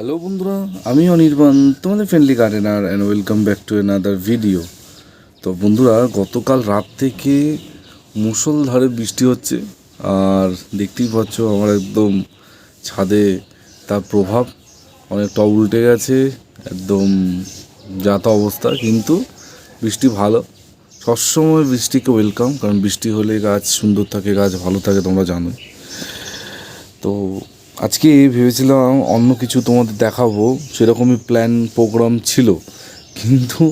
Hello বন্ধুরা, আমি অনির্বাণ, তোমাদের friendly gardener and welcome back to another video তো বন্ধুরা, গতকাল রাত থেকে মুষলধারে বৃষ্টি হচ্ছে, আর দেখতেই পাচ্ছ আমার একদম ছাদে তার প্রভাব অনেকটা উল্টে গেছে, একদম যাতা অবস্থা, কিন্তু বৃষ্টি ভালো। সবসময় বৃষ্টিকে ওয়েলকাম কারণ বৃষ্টি হলে গাছ সুন্দর থাকে, গাছ ভালো থাকে, তোমরা জানো তো আজকে ভেবেছিলাম অন্য কিছু তোমাদের দেখাবো, সেরকমই প্ল্যান প্রোগ্রাম ছিল। কিন্তু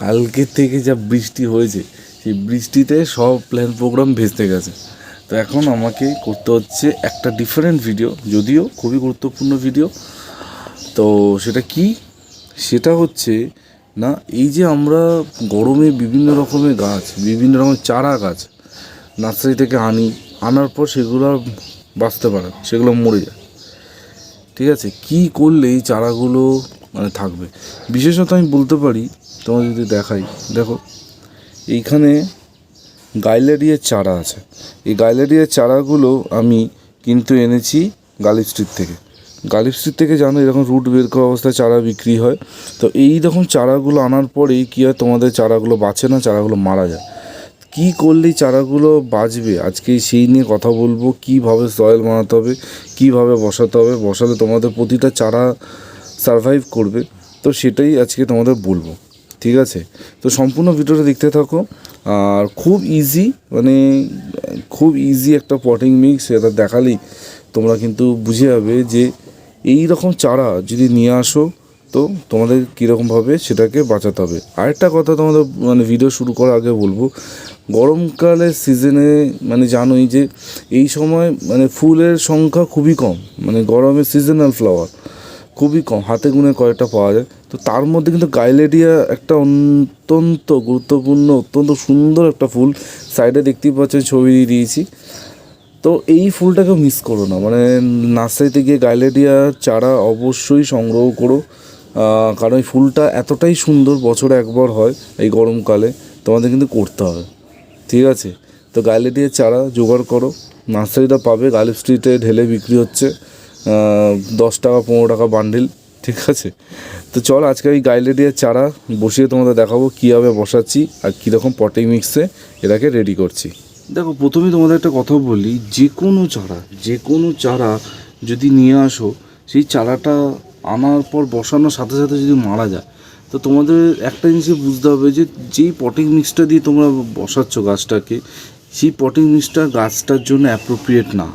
কালকে থেকে যা বৃষ্টি হয়েছে, সেই বৃষ্টিতে সব প্ল্যান প্রোগ্রাম ভেস্তে গেছে। তো এখন আমাকে করতে হচ্ছে একটা ডিফারেন্ট ভিডিও যদিও খুবই গুরুত্বপূর্ণ ভিডিও তো সেটা কি? সেটা হচ্ছে, না, এই যে আমরা গরমে বিভিন্ন রকমের গাছ, বিভিন্ন রকমের চারা গাছ, নার্সারি থেকে আনি, আনার পর সেগুলো বাঁচতে পারে সেগুলো মরে যায়। ঠিক আছে? কি করলে এই চারাগুলো মানে থাকবে? বিশেষত আমি বলতে পারি তোমার যদি দেখাই, দেখো, এইখানে গাইলেরিয়ার চারা আছে। এই গাইলেরিয়ার চারাগুলো আমি কিন্তু এনেছি গালিব স্ট্রিট থেকে। গালিব স্ট্রিট থেকে জানো, এরকম রুট বের করা অবস্থায় চারা বিক্রি হয়। তো এই রকম চারাগুলো আনার পরেই কী হয়, তোমাদের চারাগুলো বাঁচে না, চারাগুলো মারা যায়। কি করলেই চারাগুলো বাঁচবে? আজকে সেই নিয়ে কথা বলব। কীভাবে সয়েল বানাতে হবে? কীভাবে বসাতে হবে? বসালে তোমাদের প্রতিটা চারা সারভাইভ করবে। তো সেটাই আজকে তোমাদের বলব। ঠিক আছে? তো সম্পূর্ণ ভিডিওটা দেখতে থাকো। আর খুব ইজি মানে খুব ইজি একটা পটিং মিক্স এটা দেখালেই তোমরা কিন্তু বুঝে যাবে যে এই রকম চারা যদি নিয়ে আসো তো তোমাদের কীরকমভাবে সেটাকে বাঁচাতে হবে। আরেকটা কথা তোমাদের মানে ভিডিও শুরু করার আগে বলব গরমকালের সিজনে মানে জানোই যে এই সময় মানে ফুলের সংখ্যা খুবই কম মানে গরমের সিজনাল ফ্লাওয়ার খুবই কম, হাতে গুনে কয়েকটা পাওয়া যায়। তো তার মধ্যে কিন্তু গাইলেডিয়া একটা অত্যন্ত গুরুত্বপূর্ণ, অত্যন্ত সুন্দর একটা ফুল সাইডে দেখতেই পাচ্ছ, ছবি দিয়ে দিয়েছি। তো এই ফুলটাকে মিস করো না মানে নার্সারিতে গিয়ে গাইলেডিয়া চারা অবশ্যই সংগ্রহ করো। কারণ এই ফুলটা এতটাই সুন্দর বছরে একবার হয়, এই গরমকালে, তোমাদের কিন্তু করতে হবে। ঠিক আছে? তো গাইলেডিয়ার চারা জোগাড় করো। নার্সারিটা পাবে গালিব স্ট্রিটে ঢেলে বিক্রি হচ্ছে দশ টাকা, পনেরো টাকা বান্ডিল, ঠিক আছে? তো চল, আজকে এই গাইলেডিয়ার চারা বসিয়ে তোমাদের দেখাবো, কীভাবে বসাচ্ছি আর কীরকম পটিং মিক্সে এটাকে রেডি করছি। দেখো, প্রথমে তোমাদের একটা কথা বলি, যে কোনো চারা, যে কোনো চারা যদি নিয়ে আসো, সেই চারাটা আনার পর বসানোর সাথে সাথে যদি মারা যায়, তো তোমাদের একটা জিনিসই বুঝতে হবে যে যেই পটিং মিক্সটা দিয়ে তোমরা বসাচ্ছ গাছটাকে, সেই পটিং মিক্সটা গাছটার জন্য অ্যাপ্রোপ্রিয়েট না।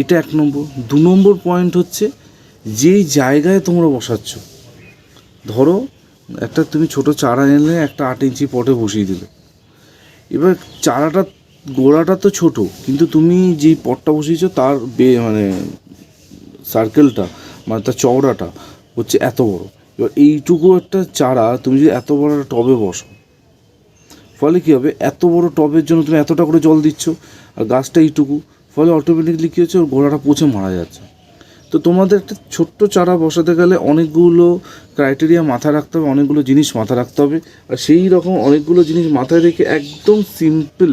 এটা এক নম্বর। দু নম্বর পয়েন্ট হচ্ছে যেই জায়গায় তোমরা বসাচ্ছ, ধরো একটা তুমি ছোট চারা এনে একটা আট ইঞ্চি পটে বসিয়ে দিলে। এবার চারাটা, গোড়াটা তো ছোট, কিন্তু তুমি যেই পটটা বসিয়েছো তার বে মানে সার্কেলটা মানে তার চওড়াটা হচ্ছে এত বড়। এবার এইটুকু একটা চারা তুমি যদি এত বড় একটা টবে বসো, ফলে কী হবে? এত বড় টবের জন্য তুমি এতটা করে জল দিচ্ছ, আর গাছটা এইটুকু, ফলে অটোমেটিকলি কী হচ্ছে? ওর গোড়াটা পচে মারা যাচ্ছে। তো তোমাদের একটা ছোট্ট চারা বসাতে গেলে অনেকগুলো ক্রাইটেরিয়া মাথায় রাখতে হবে, অনেকগুলো জিনিস মাথায় রাখতে হবে, আর সেই রকম অনেকগুলো জিনিস মাথায় রেখে একদম সিম্পল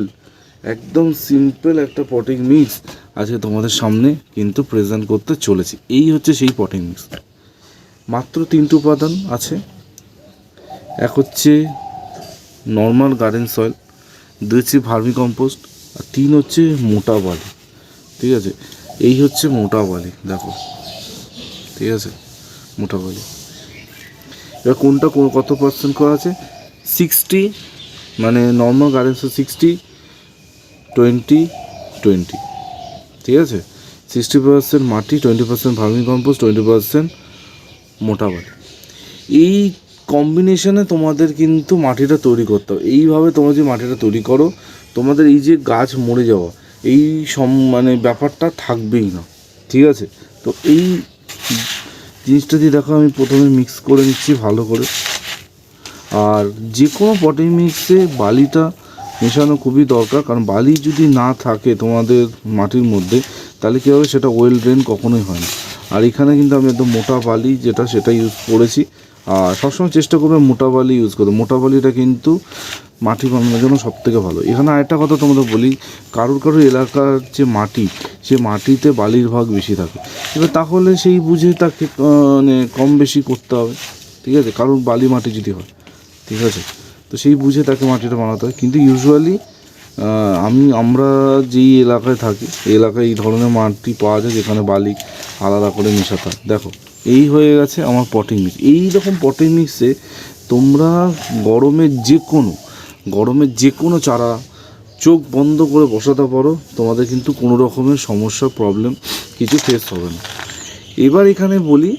একদম সিম্পল একটা পটিং মিক্স আজকে তোমাদের সামনে কিন্তু প্রেজেন্ট করতে চলেছি। এই হচ্ছে সেই পটিং মিক্স মাত্র তিনটে উপাদান আছে। এক হচ্ছে নর্মাল গার্ডেন সয়েল দুই হচ্ছে ভার্মি কম্পোস্ট আর তিন হচ্ছে মোটা বালি ঠিক আছে? এই হচ্ছে মোটা বালি দেখো। ঠিক আছে? মোটা বালি এবার কোনটা কত পার্সেন্ট করা আছে? সিক্সটি মানে normal garden soil sixty twenty twenty. ঠিক আছে? সিক্সটি পার্সেন্ট মাটি, twenty percent vermicompost, twenty percent মোটা বালি এই কম্বিনেশনে তোমাদের কিন্তু মাটিটা তৈরি করতে হবে। এইভাবে তোমরা যে মাটিটা তৈরি করো, তোমাদের এই যে গাছ মরে যাওয়া, এই সম মানে ব্যাপারটা থাকবেই না। ঠিক আছে? তো এই জিনিসটা দিয়ে দেখো, আমি প্রথমে মিক্স করে নিচ্ছি ভালো করে। আর যে কোনো পটিং মিক্সে বালিটা মেশানো খুবই দরকার, কারণ বালি যদি না থাকে তোমাদের মাটির মধ্যে, তাহলে কী হবে? সেটা ওয়েল ড্রেন কখনোই হয় না। আর এখানে কিন্তু আমি একদম মোটা বালি যেটা, সেটা ইউজ করেছি। আর সবসময় চেষ্টা করবে মোটা বালি ইউজ করতে। মোটা বালিটা কিন্তু মাটি বানানোর জন্য সব থেকে ভালো। এখানে আরেকটা কথা তোমাদের বলি, কারোর কারোর এলাকার যে মাটি, সে মাটিতে বালির ভাগ বেশি থাকে। এবার তাহলে সেই বুঝে তাকে মানে কম বেশি করতে হবে। ঠিক আছে? কারোর বালি মাটি যদি হয়। ঠিক আছে? তো সেই বুঝে তাকে মাটিটা বানাতে হয়। কিন্তু ইউজুয়ালি আমি, আমরা যেই এলাকায় থাকি, এই এলাকায় এই ধরনের মাটি পাওয়া যায় যেখানে বালি আলাদা করে মেশাতে হয়। দেখো, এই হয়ে গেছে আমার পটিং মিক্স এই রকম পটিং মিক্সে তোমরা গরমের যে কোনো গরমের যে কোনো চারা চোখ বন্ধ করে বসাতে পারো, তোমাদের কিন্তু কোনো রকমের সমস্যা প্রবলেম কিছু ফেস হবে না। এবার এখানে বলি,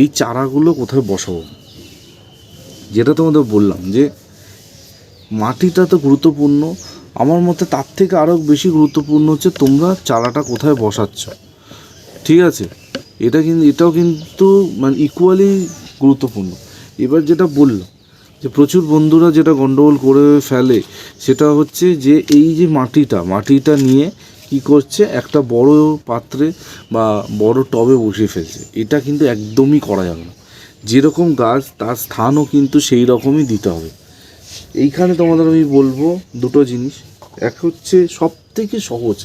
এই চারাগুলো কোথায় বসাবো? যেটা তোমাদের বললাম যে মাটিটা তো গুরুত্বপূর্ণ। আমার মতে তার থেকে আরও বেশি গুরুত্বপূর্ণ হচ্ছে তোমরা চারাটা কোথায় বসাচ্ছ। ঠিক আছে? এটা কিন্তু এটাও কিন্তু মানে ইকুয়ালি গুরুত্বপূর্ণ। এবার যেটা বললাম, যে প্রচুর বন্ধুরা যেটা গন্ডগোল করে ফেলে, সেটা হচ্ছে যে এই যে মাটিটা মাটিটা নিয়ে কি করছে, একটা বড় পাত্রে বা বড় টবে বসিয়ে ফেলছে। এটা কিন্তু একদমই করা যাবে না। যেরকম গাছ, তার স্থানও কিন্তু সেই রকমই দিতে হবে। এইখানে তোমাদের আমি বলব দুটো জিনিস। এক হচ্ছে সব থেকে সহজ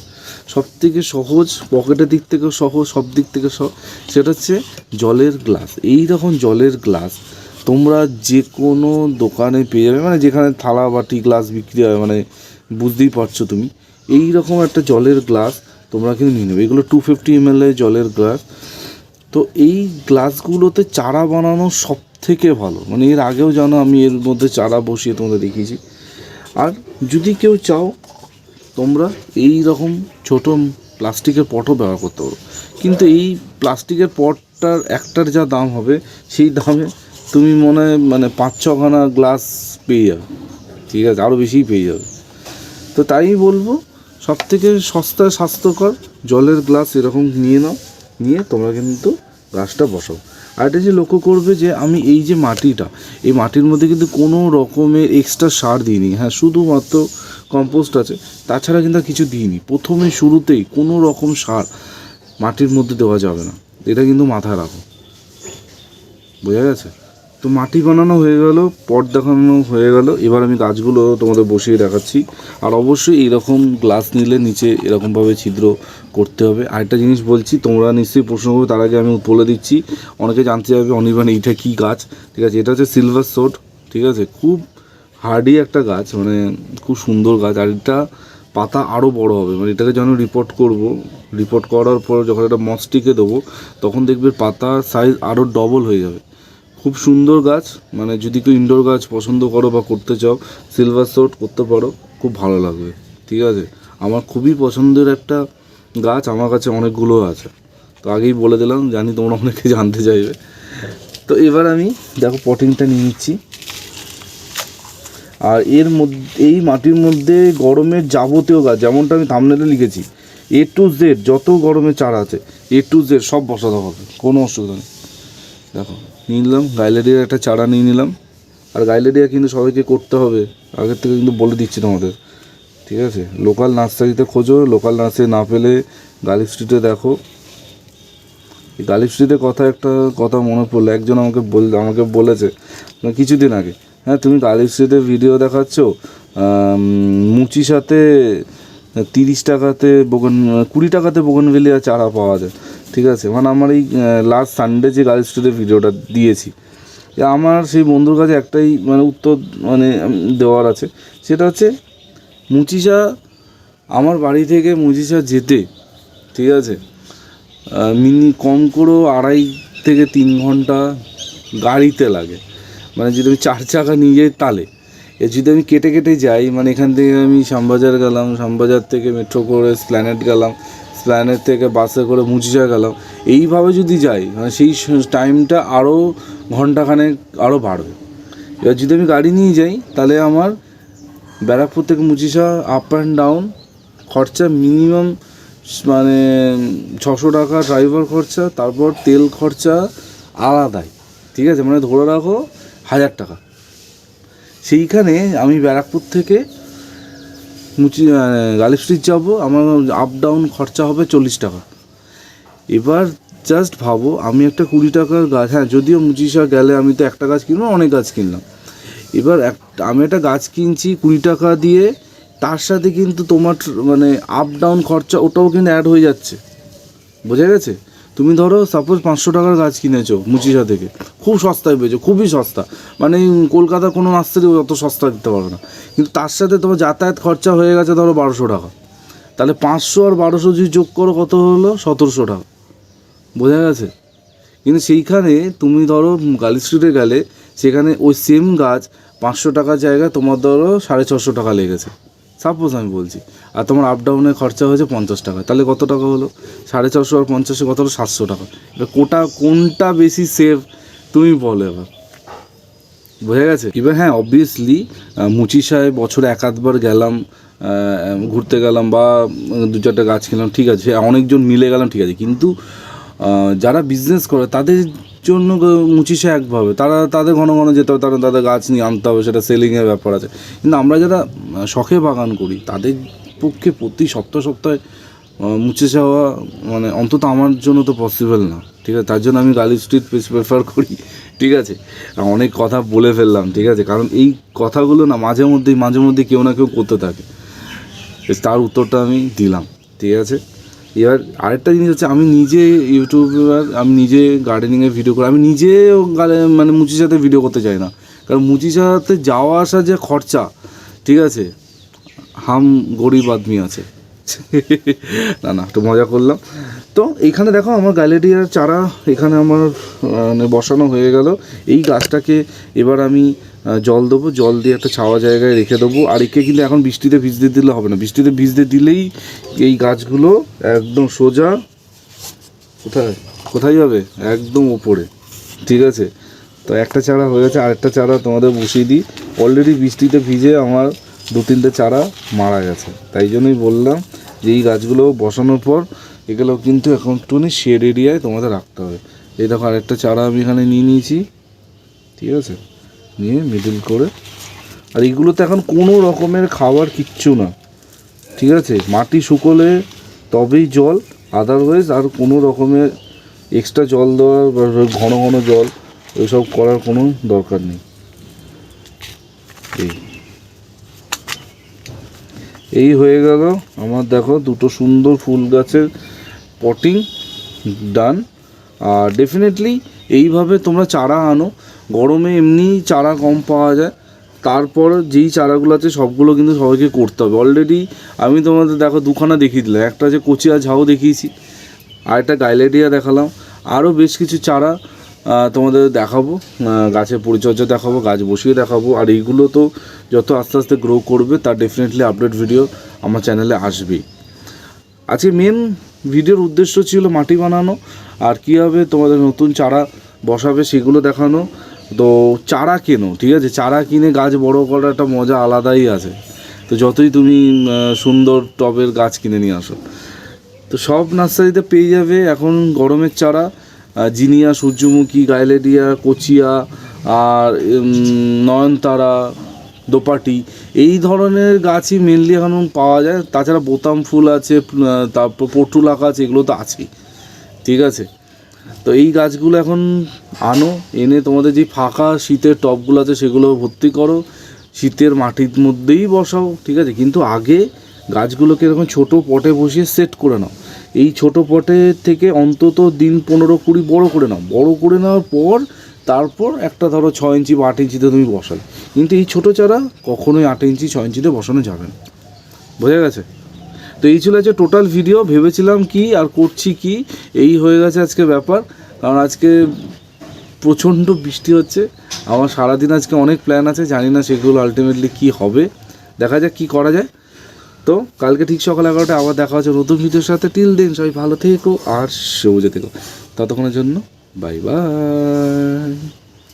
সব থেকে সহজ, পকেটের দিক থেকে সহজ, সব দিক থেকে সহজ। সেটা হচ্ছে জলের গ্লাস। এই রকম জলের গ্লাস তোমরা যে কোনো দোকানে পেয়ে যাবে মানে যেখানে থালা, বাটি, গ্লাস বিক্রি হয় মানে বুঝতেই পারছ তুমি। এই রকম একটা জলের গ্লাস তোমরা কিন্তু নিয়ে নেবে। এগুলো টু ফিফটি এম জলের গ্লাস। তো এই গ্লাসগুলোতে চারা বানানো সব থেকে ভালো। মানে এর আগেও জানো আমি এর মধ্যে চারা বসিয়ে তোমাদের দেখিয়েছি। আর যদি কেউ চাও, তোমরা এই রকম ছোট প্লাস্টিকের পটও ব্যবহার করতে পারো। কিন্তু এই প্লাস্টিকের পটটার একটার যা দাম হবে, সেই দামে তুমি মনে হয় মানে পাঁচ ছখানা গ্লাস পেয়ে যাবে। ঠিক আছে আরও বেশিই পেয়ে যাবে। তো তাই বলব সব থেকে সস্তা স্বাস্থ্যকর জলের গ্লাস এরকম নিয়ে নাও, নিয়ে তোমরা কিন্তু গাছটা বসাও। আর এটা যে লক্ষ্য করবে যে আমি এই যে মাটিটা, এই মাটির মধ্যে কিন্তু কোনো রকমের এক্সট্রা সার দিইনি। হ্যাঁ শুধুমাত্র কম্পোস্ট আছে, তাছাড়া কিন্তু কিছু দিইনি। প্রথমে শুরুতেই কোনো রকম সার মাটির মধ্যে দেওয়া যাবে না। এটা কিন্তু মাথায় রাখো। বোঝা গেছে? তো মাটি বানানো হয়ে গেল, পট দেখানো হয়ে গেল। এবার আমি গাছগুলো তোমাদের বসিয়ে দেখাচ্ছি। আর অবশ্যই এরকম গ্লাস নিলে নিচে এরকমভাবে ছিদ্র করতে হবে। আরেকটা জিনিস বলছি, তোমরা নিশ্চয়ই প্রশ্ন করবে, তার আগে আমি বলে দিচ্ছি, অনেকে জানতে চাইবে অনির্বাণ, এইটা কী গাছ? ঠিক আছে, এটা হচ্ছে সিলভার সোট ঠিক আছে? খুব হার্ডি একটা গাছ মানে খুব সুন্দর গাছ। আর এটা পাতা আরও বড় হবে। মানে এটাকে যখন রিপোর্ট করব রিপোর্ট করার পর যখন এটা মস্টিকে দেবো, তখন দেখবে পাতার সাইজ আরও ডবল হয়ে যাবে। খুব সুন্দর গাছ। মানে যদি কেউ ইনডোর গাছ পছন্দ করো বা করতে চাও সিলভার সোট করতে পারো, খুব ভালো লাগবে। ঠিক আছে? আমার খুবই পছন্দের একটা গাছ, আমার কাছে অনেকগুলো আছে। তো আগেই বলে দিলাম, জানি তোমরা অনেকে জানতে চাইবে। তো এবার আমি দেখো পটিংটা নিয়ে নিচ্ছি। আর এর মধ্যে, এই মাটির মধ্যে গরমের যাবতীয় গাছ, যেমনটা আমি থামনেলে লিখেছি এ টু জেড যত গরমের চারা আছে এ টু জেড সব বসাতে হবে, কোনো অসুবিধা নেই। দেখো। নিয়ে নিলাম, গাইলেরিয়ার একটা চারা নিয়ে নিলাম। আর গাইলেরিয়া কিন্তু সবাইকে করতে হবে। আগের থেকে কিন্তু বলে দিচ্ছি তোমাদের। ঠিক আছে? লোকাল নার্সারিতে খোঁজো লোকাল নার্সারি না পেলে গালিব স্ট্রিটে দেখো। এই গালিব স্ট্রিটের কথা একটা কথা মনে পড়ল। একজন আমাকে বল, আমাকে বলেছে মানে কিছুদিন আগে হ্যাঁ তুমি গালিব স্ট্রিটে ভিডিও দেখাচ্ছ মুচি সাথে তিরিশ টাকাতে বোগন, কুড়ি টাকাতে বোগনভেলিয়া চারা পাওয়া যায়। ঠিক আছে? মানে আমার এই লাস্ট সানডে যে গার্লস স্টুডের ভিডিওটা দিয়েছি আমার সেই বন্ধুর কাছে একটাই মানে উত্তর মানে দেওয়ার আছে। সেটা হচ্ছে মুচিসা আমার বাড়ি থেকে মুচিসা যেতে, ঠিক আছে? মিনি, কম করেও আড়াই থেকে তিন ঘণ্টা গাড়িতে লাগে। মানে যদি আমি চার চাকা নিয়ে যাই তালে। এ যদি আমি কেটে কেটে যাই মানে এখান থেকে আমি শ্যামবাজার গেলাম, শ্যামবাজার থেকে মেট্রো করে স্প্ল্যানেট গেলাম স্প্ল্যানেট থেকে বাসে করে মুচিসা গেলাম। এইভাবে যদি যাই মানে সেই টাইমটা আরও ঘন্টাখানেক আরও বাড়বে। এবার যদি আমি গাড়ি নিয়ে যাই, তাহলে আমার ব্যারাকপুর থেকে মুচিসা আপ অ্যান্ড ডাউন খরচা মিনিমাম মানে ছশো টাকা ড্রাইভার খরচা, তারপর তেল খরচা আলাদাই। ঠিক আছে? মানে ধরে রাখো হাজার টাকা। সেইখানে আমি ব্যারাকপুর থেকে মুচি গালিব স্ট্রিট যাব, আমার আপ ডাউন খরচা হবে চল্লিশ টাকা। এবার জাস্ট ভাবো, আমি একটা কুড়ি টাকার গাছ হ্যাঁ যদিও মুচিসা গেলে আমি তো একটা গাছ কিনবো, অনেক গাছ কিনলাম। এবার এক, আমি একটা গাছ কিনছি কুড়ি টাকা দিয়ে, তার সাথে কিন্তু তোমার মানে আপ ডাউন খরচা ওটাও কিন্তু অ্যাড হয়ে যাচ্ছে। বোঝা গেছে? তুমি ধরো সাপোজ পাঁচশো টাকার গাছ কিনেছো মুচিসা থেকে। খুব সস্তায় পেয়েছ, খুবই সস্তা। মানে কলকাতার কোনো নার্সারি অত সস্তা দিতে পারবে না। কিন্তু তার সাথে তোমার যাতায়াত খরচা হয়ে গেছে ধরো বারোশো টাকা। তাহলে পাঁচশো আর বারোশো যদি যোগ করো, কত হলো? সতেরোশো টাকা। বোঝা গেছে? কিন্তু সেইখানে তুমি ধরো, গালি স্ট্রিটে গেলে, সেখানে ওই সেম গাছ পাঁচশো টাকার জায়গায় তোমার ধরো সাড়ে ছশো টাকা লেগেছে। সাপোজ আমি বলছি, আর তোমার আপ ডাউনের খরচা হয়েছে পঞ্চাশ টাকা, তাহলে কত টাকা হলো? সাড়ে ছশো আর পঞ্চাশে কত হলো সাতশো টাকা। এবার কোটা, কোনটা বেশি সেভ তুমি বলো এবার। বোঝা গেছে? এবার হ্যাঁ অবভিয়াসলি মুচিসায় বছরে এক আধবার গেলাম ঘুরতে গেলাম বা দু চারটে গাছ খেলাম ঠিক আছে, অনেকজন মিলে গেলাম, ঠিক আছে। কিন্তু যারা বিজনেস করে, তাদের জন্য মুচিসা একভাবে তারা তাদের ঘন ঘন যেতে হবে, তারা তাদের গাছ নিয়ে আনতে হবে, সেটা সেলিংয়ের ব্যাপার আছে। কিন্তু আমরা যারা শখে বাগান করি, তাদের পক্ষে প্রতি সপ্তাহ সপ্তাহে মুছে যাওয়া মানে অন্তত আমার জন্য তো পসিবল না। ঠিক আছে? তার জন্য আমি গালি স্ট্রিট প্রেফার করি। ঠিক আছে? অনেক কথা বলে ফেললাম, ঠিক আছে? কারণ এই কথাগুলো না, মাঝে মধ্যেই, মাঝে মধ্যে কেউ না কেউ করতে থাকে। তার উত্তরটা আমি দিলাম। ঠিক আছে? এবার আরেকটা জিনিস হচ্ছে, আমি নিজে ইউটিউবার আমি নিজে গার্ডেনিংয়ে ভিডিও করি, আমি নিজেও মানে মানে মুচিসাতে ভিডিও করতে চাই না। কারণ মুচিসাতে যাওয়া আসা যে খরচা, ঠিক আছে? হাম গরিব আদমি আছে। না না, একটু মজা করলাম। তো এইখানে দেখো আমার গ্যালেরিয়ার চারা এখানে আমার মানে বসানো হয়ে গেল। এই গাছটাকে এবার আমি জল দেবো, জল দিয়ে একটা ছাওয়া জায়গায় রেখে দেবো। আর একে কিন্তু এখন বৃষ্টিতে ভিজতে দিলে হবে না। বৃষ্টিতে ভিজতে দিলেই এই গাছগুলো একদম সোজা, কোথায়? কোথায় যাবে? একদম ওপরে ঠিক আছে? তো একটা চারা হয়ে গেছে। আরেকটা চারা তোমাদের বসিয়ে দিই। অলরেডি বৃষ্টিতে ভিজে আমার দু তিনটে চারা মারা গেছে। তাই জন্যই বললাম যে এই গাছগুলো বসানোর পর এগুলো কিন্তু এখন একটুখানি শেড এরিয়ায় তোমাদের রাখতে হবে। এই দেখো আরেকটা চারা আমি এখানে নিয়ে নিয়েছি। ঠিক আছে? নিয়ে মিডিল করে। আর এইগুলোতে এখন কোনো রকমের খাবার কিচ্ছু না। ঠিক আছে? মাটি শুকোলে তবেই জল আদারওয়াইজ আর কোনো রকমের এক্সট্রা জল দেওয়ার বা ঘন ঘন জল ওইসব করার কোনো দরকার নেই। এই। এই হয়ে গেল আমার দেখো দুটো সুন্দর ফুল গাছের পটিং ডান আর ডেফিনেটলি এইভাবে তোমরা চারা আনো। গরমে এমনি চারা কম পাওয়া যায়। তারপর যেই চারাগুলো আছে, সবগুলো কিন্তু সবাইকে করতে হবে। অলরেডি আমি তোমাদের দেখো দুখানা দেখিয়ে দিলাম। একটা যে কচিয়া ঝাউ দেখিয়েছি, আর একটা গাইলেডিয়া দেখালাম। আরও বেশ কিছু চারা তোমাদের দেখাবো। গাছের পরিচর্যা দেখাবো, গাছ বসিয়ে দেখাবো। আর এইগুলো তো যত আস্তে আস্তে গ্রো করবে, তার ডেফিনেটলি আপডেট ভিডিও আমার চ্যানেলে আসবেই। আজকে মেন ভিডিওর উদ্দেশ্য ছিল মাটি বানানো, আর কীভাবে তোমাদের নতুন চারা বসাবে সেগুলো দেখানো। তো চারা কেনো, ঠিক আছে? চারা কিনে গাছ বড় করার একটা মজা আলাদাই আছে। তো যতই তুমি সুন্দর টবের গাছ কিনে নিয়ে আসো। তো সব নার্সারিতে পেয়ে যাবে এখন গরমের চারা জিনিয়া, সূর্যমুখী গাইলেডিয়া কচিয়া, আর নয়নতারা দোপাটি। এই ধরনের গাছই মেনলি এখন পাওয়া যায়। তাছাড়া বোতাম ফুল আছে তারপর পটুলা গাছ এগুলো তো আছেই। ঠিক আছে? তো এই গাছগুলো এখন আনো, এনে তোমাদের যে ফাঁকা শীতের টবগুলো আছে সেগুলো ভর্তি করো। শীতের মাটির মধ্যেই বসাও, ঠিক আছে? কিন্তু আগে গাছগুলোকে এরকম ছোট পটে বসিয়ে সেট করে নাও। এই ছোট পটে থেকে অন্তত দিন পনেরো কুড়ি বড় করে নাও। বড় করে নেওয়ার পর তারপর একটা ধরো ছয় ইঞ্চি বা আট ইঞ্চিতে তুমি বসালে। কিন্তু এই ছোটো চারা কখনোই আট ইঞ্চি, ছয় ইঞ্চিতে বসানো যাবে না। বোঝা গেছে? তো এই ছিল আজকে টোটাল ভিডিও ভেবেছিলাম কি আর করছি কি, এই হয়ে গেছে আজকে ব্যাপার। কারণ আজকে প্রচণ্ড বৃষ্টি হচ্ছে। আমার সারাদিন আজকে অনেক প্ল্যান আছে, জানি না সেগুলো আলটিমেটলি কি হবে। দেখা যাক কি করা যায়। তো কালকে ঠিক সকাল এগারোটা আবার দেখা হচ্ছে নতুন ভিডিওর সাথে। টিল দিন সবাই ভালো থেকো আর সবুজে থেকো। ততক্ষণের জন্য Bye-bye!